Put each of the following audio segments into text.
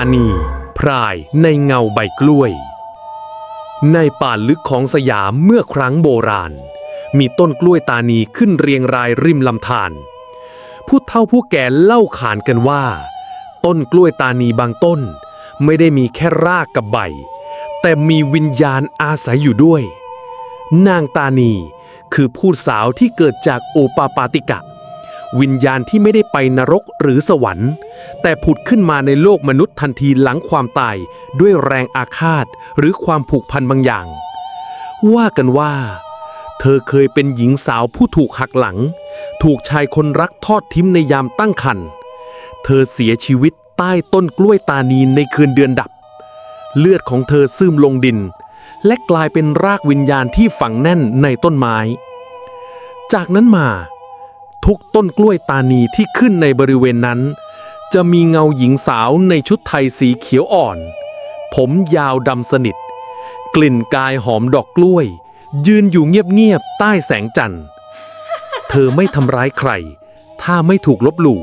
านี พรายในเงาใบกล้วย ในป่าลึกของสยามเมื่อครั้งโบราณ มีต้นกล้วยตานีขึ้นเรียงรายริมลำธารผู้เฒ่าผู้แก่เล่าขานกันว่า ต้นกล้วยตานีบางต้น ไม่ได้มีแค่รากกับใบ แต่มีวิญญาณอาศัยอยู่ด้วย นางตานีคือผู้สาวที่เกิดจากโอปาปาติกะ วิญญาณที่ไม่ได้ไปนรกหรือสวรรค์ แต่ผุดขึ้นมาในโลกมนุษย์ทันทีหลังความตาย ด้วยแรงอาฆาต หรือความผูกพันบางอย่าง ว่ากันว่า เธอเคยเป็นหญิงสาวผู้ถูกหักหลัง ถูกชายคนรักทอดทิ้งในยามตั้งครรภ์เธอเสียชีวิตใต้ต้นกล้วยตานีในคืนเดือนดับ เลือดของเธอซึมลงดิน และกลายเป็นรากวิญญาณที่ฝังแน่นในต้นไม้ จากนั้นมา ทุกต้นกล้วยตานีที่ขึ้นในบริเวณนั้น จะมีเงาหญิงสาวในชุดไทยสีเขียวอ่อน ผมยาวดำสนิท กลิ่นกายหอมดอกกล้วย ยืนอยู่เงียบๆใต้แสงจันทร์เธอไม่ทำร้ายใคร ถ้าไม่ถูกลบหลู่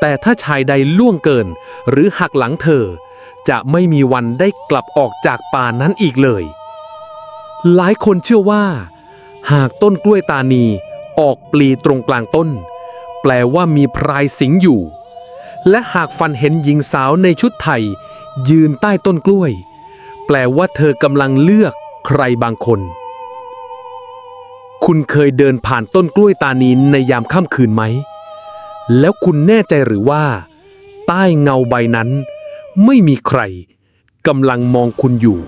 แต่ถ้าชายใดล่วงเกิน หรือหักหลังเธอ จะไม่มีวันได้กลับออกจากป่านั้นอีกเลย หลายคนเชื่อว่า หากต้นกล้วยตานี ออกปลีตรงกลางต้น แปลว่ามีพรายสิงอยู่ และหากฟันเห็นหญิงสาวในชุดไทย ยืนใต้ต้นกล้วย แปลว่าเธอกำลังเลือกใครบางคน คุณเคยเดินผ่านต้นกล้วยตานีในยามค่ำคืนไหม แล้วคุณแน่ใจหรือว่า ใต้เงาใบนั้น ไม่มีใครกำลังมองคุณอยู่